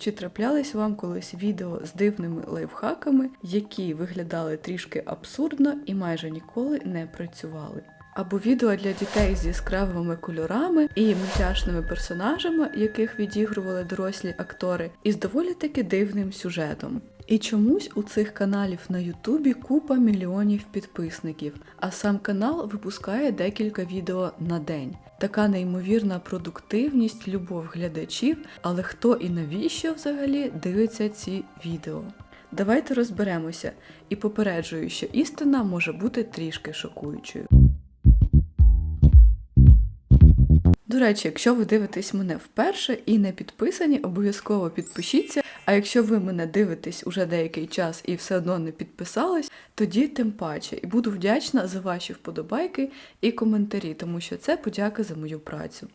Чи траплялись вам колись відео з дивними лайфхаками, які виглядали трішки абсурдно і майже ніколи не працювали? Або відео для дітей з яскравими кольорами і мультяшними персонажами, яких відігрували дорослі актори, із доволі таки дивним сюжетом. І чомусь у цих каналів на Ютубі купа мільйонів підписників, а сам канал випускає декілька відео на день. Така неймовірна продуктивність, любов глядачів, але хто і навіщо взагалі дивиться ці відео? Давайте розберемося і попереджую, що істина може бути трішки шокуючою. До речі, якщо ви дивитесь мене вперше і не підписані, обов'язково підпишіться. А якщо ви мене дивитесь уже деякий час і все одно не підписались, тоді тим паче. І буду вдячна за ваші вподобайки і коментарі, тому що це подяка за мою працю.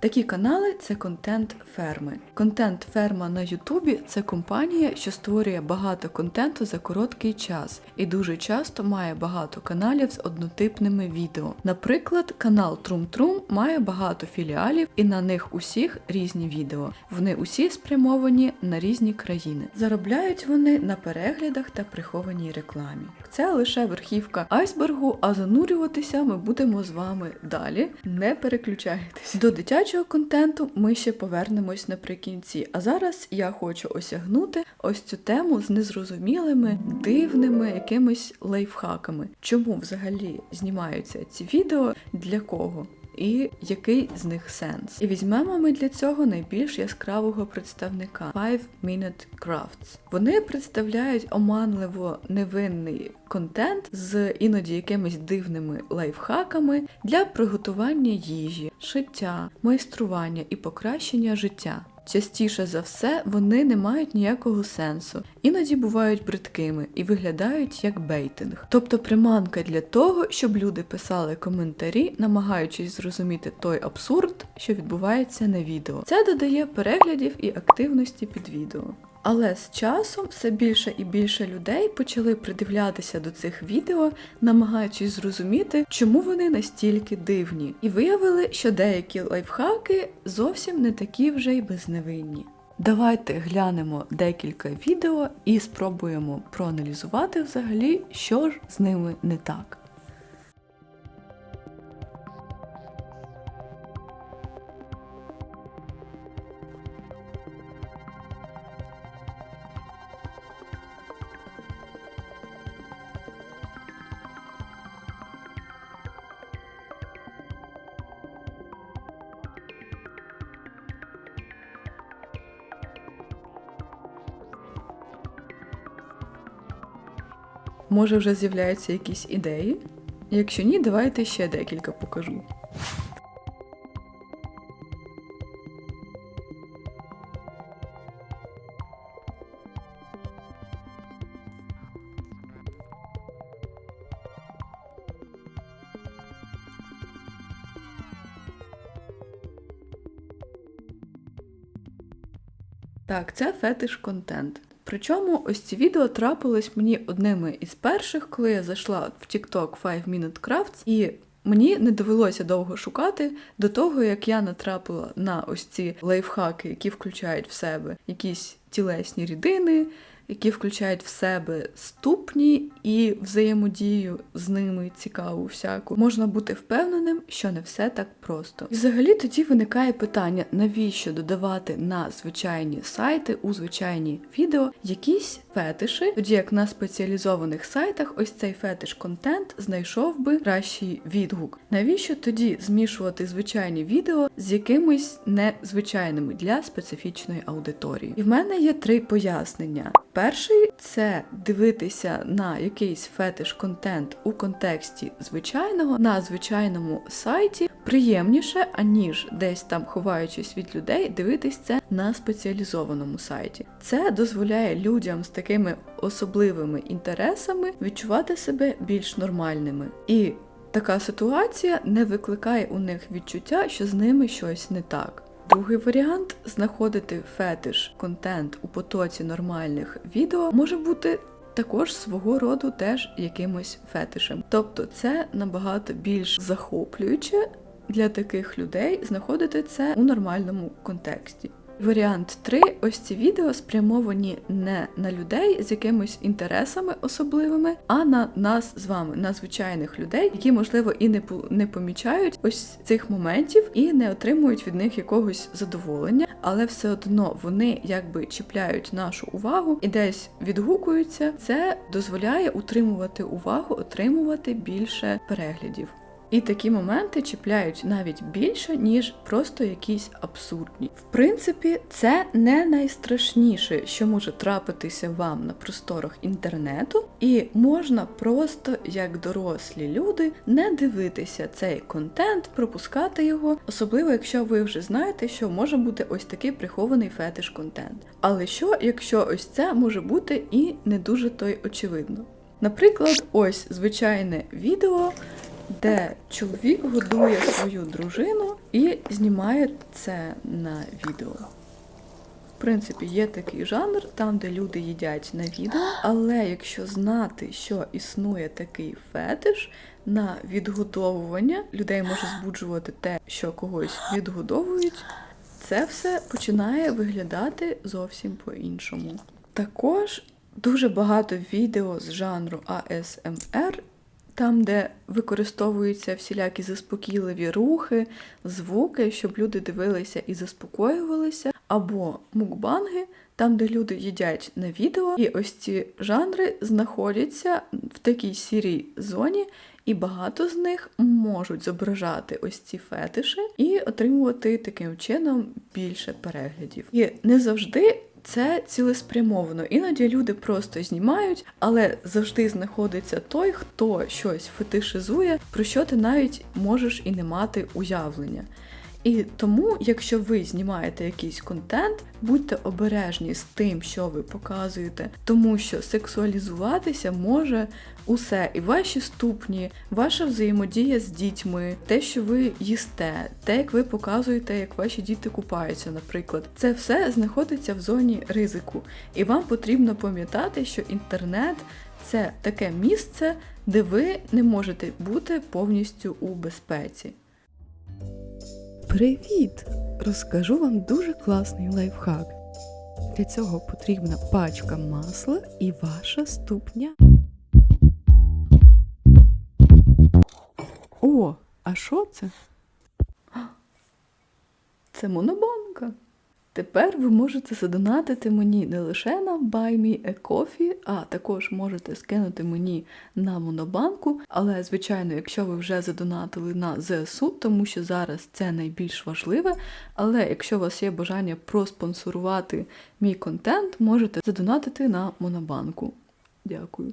Такі канали це контент ферми. Контент ферма на Ютубі це компанія, що створює багато контенту за короткий час і дуже часто має багато каналів з однотипними відео. Наприклад, канал Трум Трум має багато філіалів, і на них усіх різні відео. Вони усі спрямовані на різні країни. Заробляють вони на переглядах та прихованій рекламі. Це лише верхівка айсбергу, а занурюватися ми будемо з вами далі. Не переключайтесь. До дитячого контенту ми ще повернемось наприкінці. А зараз я хочу осягнути ось цю тему з незрозумілими, дивними якимись лайфхаками. Чому взагалі знімаються ці відео? Для кого? І який з них сенс? І візьмемо ми для цього найбільш яскравого представника 5 Minute Crafts. Вони представляють оманливо невинний контент з іноді якимись дивними лайфхаками для приготування їжі, шиття, майстрування і покращення життя. Частіше за все вони не мають ніякого сенсу, іноді бувають бридкими і виглядають як бейтинг, тобто приманка для того, щоб люди писали коментарі, намагаючись зрозуміти той абсурд, що відбувається на відео. Це додає переглядів і активності під відео. Але з часом все більше і більше людей почали придивлятися до цих відео, намагаючись зрозуміти, чому вони настільки дивні, і виявили, що деякі лайфхаки зовсім не такі вже й безневинні. Давайте глянемо декілька відео і спробуємо проаналізувати взагалі, що ж з ними не так. Може вже з'являються якісь ідеї? Якщо ні, давайте ще декілька покажу. Так, це фетиш контент. Причому ось ці відео трапились мені одними із перших, коли я зайшла в TikTok 5 Minute Crafts, і мені не довелося довго шукати до того, як я натрапила на ось ці лайфхаки, які включають в себе якісь тілесні рідини, які включають в себе ступні і взаємодію з ними цікаву всяку, можна бути впевненим, що не все так просто. І взагалі тоді виникає питання, навіщо додавати на звичайні сайти у звичайні відео якісь фетиші, тоді як на спеціалізованих сайтах ось цей фетиш-контент знайшов би кращий відгук. Навіщо тоді змішувати звичайні відео з якимись незвичайними для специфічної аудиторії? І в мене є три пояснення. Перший це дивитися на якийсь фетиш-контент у контексті звичайного на звичайному сайті приємніше, аніж десь там ховаючись від людей, дивитись це на спеціалізованому сайті. Це дозволяє людям з такими особливими інтересами відчувати себе більш нормальними. І така ситуація не викликає у них відчуття, що з ними щось не так. Другий варіант знаходити фетиш контент у потоці нормальних відео може бути також свого роду теж якимось фетишем. Тобто це набагато більш захоплююче. для таких людей знаходити це у нормальному контексті. Варіант 3. Ось ці відео спрямовані не на людей з якимись інтересами особливими, а на нас з вами, на звичайних людей, які, можливо, і не пу- не помічають ось цих моментів і не отримують від них якогось задоволення, але все одно вони якби чіпляють нашу увагу і десь відгукуються. Це дозволяє утримувати увагу, отримувати більше переглядів. І такі моменти чіпляють навіть більше, ніж просто якісь абсурдні. В принципі, це не найстрашніше, що може трапитися вам на просторах інтернету, і можна просто, як дорослі люди, не дивитися цей контент, пропускати його, особливо якщо ви вже знаєте, що може бути ось такий прихований фетиш контент. Але що, якщо ось це може бути і не дуже то й очевидно? Наприклад, ось звичайне відео де чоловік годує свою дружину і знімає це на відео. В принципі, є такий жанр, там, де люди їдять на відео, але якщо знати, що існує такий фетиш на відгодовування, людей може збуджувати те, що когось відгодовують, це все починає виглядати зовсім по-іншому. Також дуже багато відео з жанру ASMR там, де використовуються всілякі заспокійливі рухи, звуки, щоб люди дивилися і заспокоювалися, або мукбанги, там, де люди їдять на відео, і ось ці жанри знаходяться в такій сірій зоні, і багато з них можуть зображати ось ці фетиші і отримувати таким чином більше переглядів. І не завжди це цілеспрямовано. Іноді люди просто знімають, але завжди знаходиться той, хто щось фетишизує, про що ти навіть можеш і не мати уявлення. І тому, якщо ви знімаєте якийсь контент, будьте обережні з тим, що ви показуєте, тому що сексуалізуватися може усе, і ваші ступні, ваша взаємодія з дітьми, те, що ви їсте, те, як ви показуєте, як ваші діти купаються, наприклад, це все знаходиться в зоні ризику. І вам потрібно пам'ятати, що інтернет це таке місце, де ви не можете бути повністю у безпеці. Привіт! Розкажу вам дуже класний лайфхак. Для цього потрібна пачка масла і ваша ступня. О, а що це? Це монобанка. Тепер ви можете задонатити мені не лише на Buy Me a Coffee, а також можете скинути мені на монобанку. Але, звичайно, якщо ви вже задонатили на ЗСУ, тому що зараз це найбільш важливе. Але якщо у вас є бажання проспонсорувати мій контент, можете задонатити на монобанку. Дякую.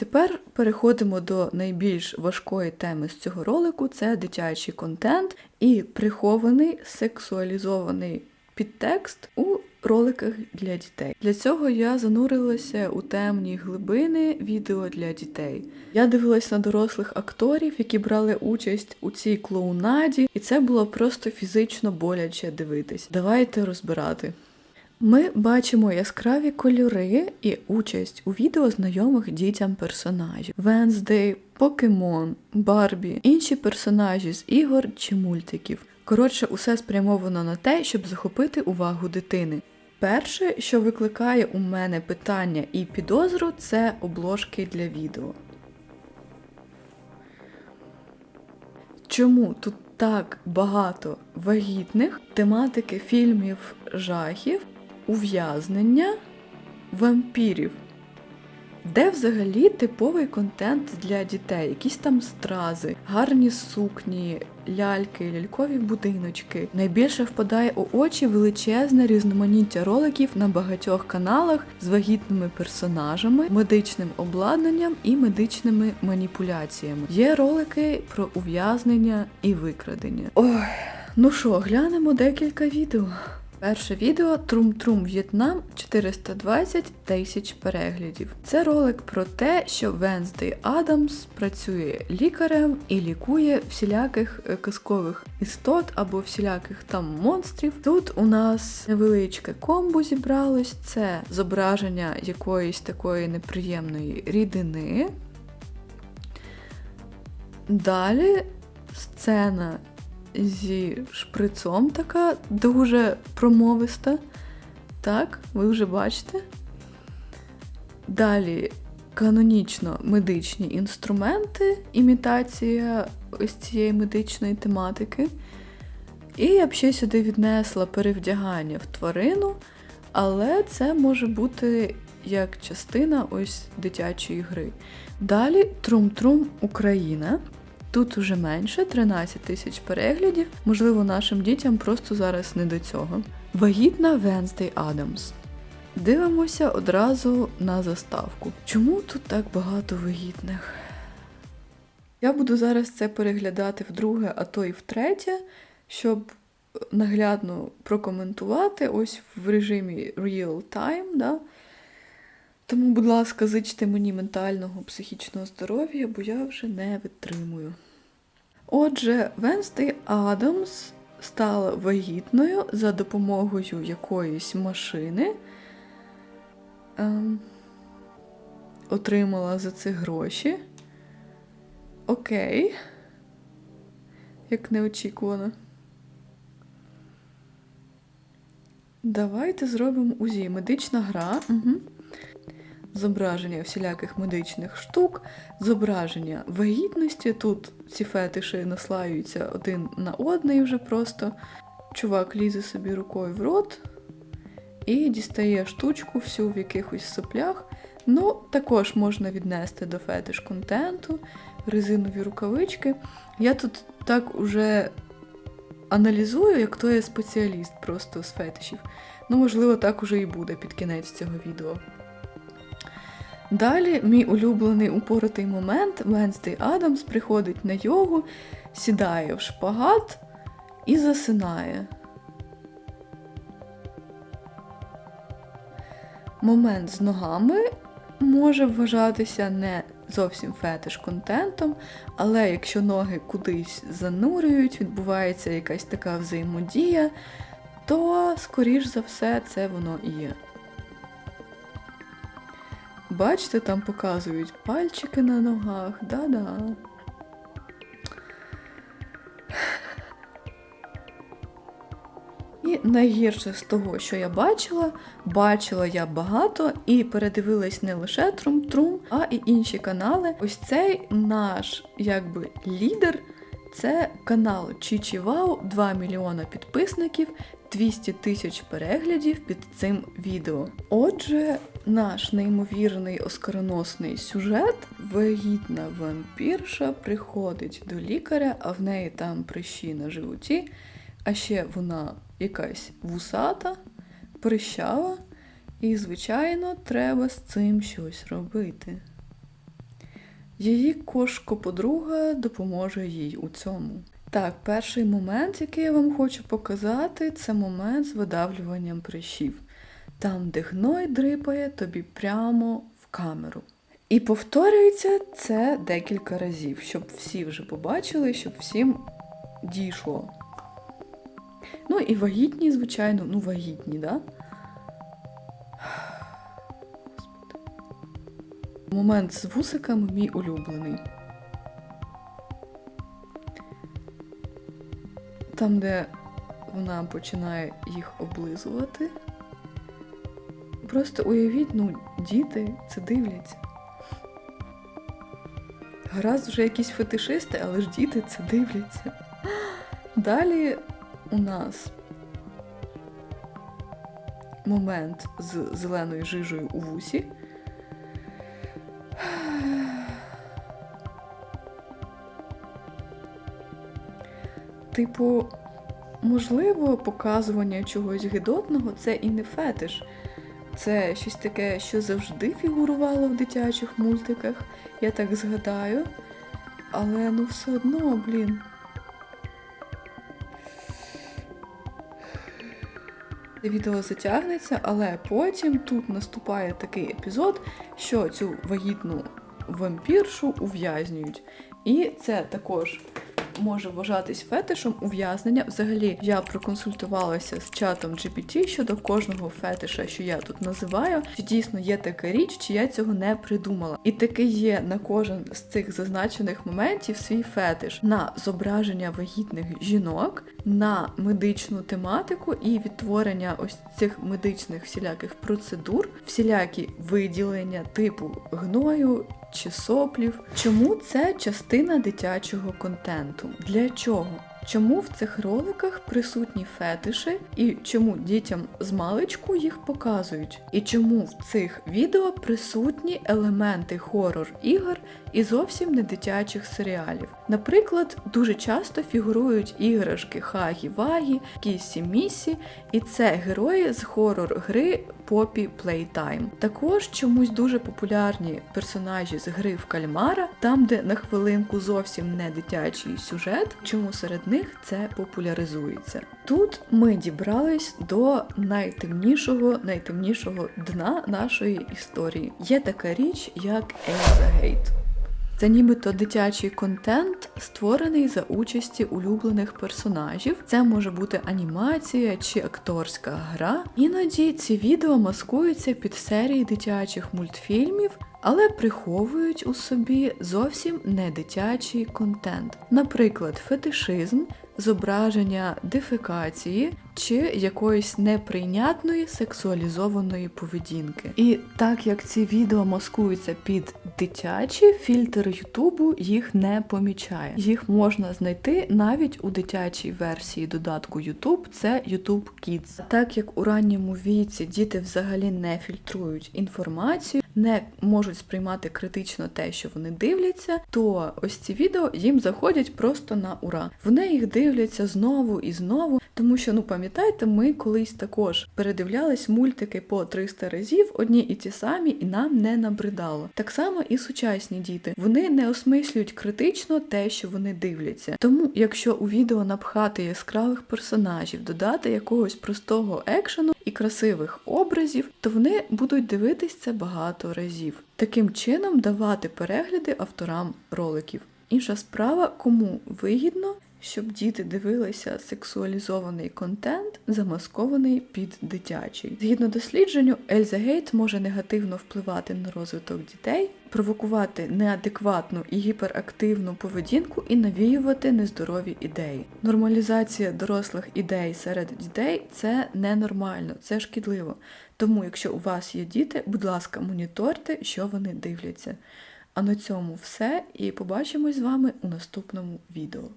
Тепер переходимо до найбільш важкої теми з цього ролику: це дитячий контент і прихований сексуалізований підтекст у роликах для дітей. Для цього я занурилася у темні глибини відео для дітей. Я дивилась на дорослих акторів, які брали участь у цій клоунаді, і це було просто фізично боляче дивитись. Давайте розбирати. Ми бачимо яскраві кольори і участь у відео знайомих дітям персонажів: Венздей, Покемон, Барбі, інші персонажі з ігор чи мультиків. Коротше, усе спрямовано на те, щоб захопити увагу дитини. Перше, що викликає у мене питання і підозру, це обложки для відео. Чому тут так багато вагітних тематики фільмів жахів, ув'язнення, вампірів? Де взагалі типовий контент для дітей? Якісь там стрази, гарні сукні, ляльки, лялькові будиночки. Найбільше впадає у очі величезне різноманіття роликів на багатьох каналах з вагітними персонажами, медичним обладнанням і медичними маніпуляціями. Є ролики про ув'язнення і викрадення. Ой, ну що, глянемо декілька відео. Перше відео Трум-Трум В'єтнам 420 тисяч переглядів. Це ролик про те, що Венздей Адамс працює лікарем і лікує всіляких е, казкових істот або всіляких там монстрів. Тут у нас невеличке комбо зібралось. Це зображення якоїсь такої неприємної рідини. Далі сцена зі шприцом така дуже промовиста. Так, ви вже бачите. Далі канонічно медичні інструменти, імітація ось цієї медичної тематики. І я б ще сюди віднесла перевдягання в тварину, але це може бути як частина ось дитячої гри. Далі Трум-Трум Україна. Тут уже менше 13 тисяч переглядів. Можливо, нашим дітям просто зараз не до цього. Вагітна Венздей Адамс. Дивимося одразу на заставку. Чому тут так багато вагітних? Я буду зараз це переглядати вдруге, а то і втретє, щоб наглядно прокоментувати ось в режимі real time. Да? Тому, будь ласка, зичте мені ментального психічного здоров'я, бо я вже не витримую. Отже, Венстей Адамс стала вагітною за допомогою якоїсь машини. Ем, отримала за це гроші. Окей. Як неочікувано. Давайте зробимо УЗІ. Медична гра. Угу. Зображення всіляких медичних штук, зображення вагітності. Тут ці фетиші наслаюються один на одний вже просто. Чувак лізе собі рукою в рот і дістає штучку всю в якихось соплях. Ну, також можна віднести до фетиш контенту, резинові рукавички. Я тут так уже аналізую, як то я спеціаліст просто з фетишів. Ну, можливо, так уже і буде під кінець цього відео. Далі мій улюблений упоротий момент Венстей Адамс приходить на йогу, сідає в шпагат і засинає. Момент з ногами може вважатися не зовсім фетиш контентом, але якщо ноги кудись занурюють, відбувається якась така взаємодія, то, скоріш за все, це воно і є. Бачите, там показують пальчики на ногах, да-да. І найгірше з того, що я бачила, бачила я багато і передивилась не лише Трум-Трум, а і інші канали. Ось цей наш якби лідер. Це канал Чичівау, 2 мільйона підписників, 200 тисяч переглядів під цим відео. Отже, наш неймовірний оскароносний сюжет. Вагітна вампірша приходить до лікаря, а в неї там прищі на животі, а ще вона якась вусата, прищава, і, звичайно, треба з цим щось робити. Її кошко-подруга допоможе їй у цьому. Так, перший момент, який я вам хочу показати, це момент з видавлюванням прищів. Там, де гной дрипає тобі прямо в камеру. І повторюється це декілька разів, щоб всі вже побачили, щоб всім дійшло. Ну і вагітні, звичайно, ну вагітні, да? Момент з вусиками мій улюблений. Там, де вона починає їх облизувати. Просто уявіть, ну, діти це дивляться. Гаразд вже якісь фетишисти, але ж діти це дивляться. Далі у нас момент з зеленою жижею у вусі. Типу, можливо, показування чогось гидотного це і не фетиш. Це щось таке, що завжди фігурувало в дитячих мультиках, я так згадаю. Але ну все одно, блін. Відео затягнеться, але потім тут наступає такий епізод, що цю вагітну вампіршу ув'язнюють. І це також може вважатись фетишем ув'язнення. Взагалі, я проконсультувалася з чатом GPT щодо кожного фетиша, що я тут називаю. Чи дійсно є така річ, чи я цього не придумала. І таки є на кожен з цих зазначених моментів свій фетиш на зображення вагітних жінок, на медичну тематику і відтворення ось цих медичних всіляких процедур, всілякі виділення типу гною чи соплів. Чому це частина дитячого контенту? Для чого? Чому в цих роликах присутні фетиші і чому дітям з маличку їх показують? І чому в цих відео присутні елементи хорор ігор і зовсім не дитячих серіалів? Наприклад, дуже часто фігурують іграшки Хагі-Вагі, Кіссі Місі, і це герої з хорор гри Poppy Playtime. Також чомусь дуже популярні персонажі з гри в кальмара, там, де на хвилинку зовсім не дитячий сюжет, чому серед них це популяризується. Тут ми дібрались до найтемнішого, найтемнішого дна нашої історії. Є така річ, як Ельзагейт. Це нібито дитячий контент, створений за участі улюблених персонажів. Це може бути анімація чи акторська гра. Іноді ці відео маскуються під серії дитячих мультфільмів, але приховують у собі зовсім не дитячий контент. Наприклад, фетишизм, зображення дефекації чи якоїсь неприйнятної сексуалізованої поведінки. І так як ці відео маскуються під дитячі, фільтр Ютубу їх не помічає. Їх можна знайти навіть у дитячій версії додатку YouTube, це YouTube Kids. Так як у ранньому віці діти взагалі не фільтрують інформацію, не можуть сприймати критично те, що вони дивляться, то ось ці відео їм заходять просто на ура. Вони їх дивляться знову і знову, тому що, ну пам'ятаєте, ми колись також передивлялись мультики по 300 разів, одні і ті самі, і нам не набридало. Так само і сучасні діти. Вони не осмислюють критично те, що вони дивляться. Тому, якщо у відео напхати яскравих персонажів, додати якогось простого екшену і красивих образів, то вони будуть дивитись це багато разів. Таким чином давати перегляди авторам роликів. Інша справа, кому вигідно, щоб діти дивилися сексуалізований контент, замаскований під дитячий. Згідно дослідженню, Ельза Гейт може негативно впливати на розвиток дітей, провокувати неадекватну і гіперактивну поведінку і навіювати нездорові ідеї. Нормалізація дорослих ідей серед дітей це ненормально, це шкідливо. Тому, якщо у вас є діти, будь ласка, моніторте, що вони дивляться. А на цьому все, і побачимось з вами у наступному відео.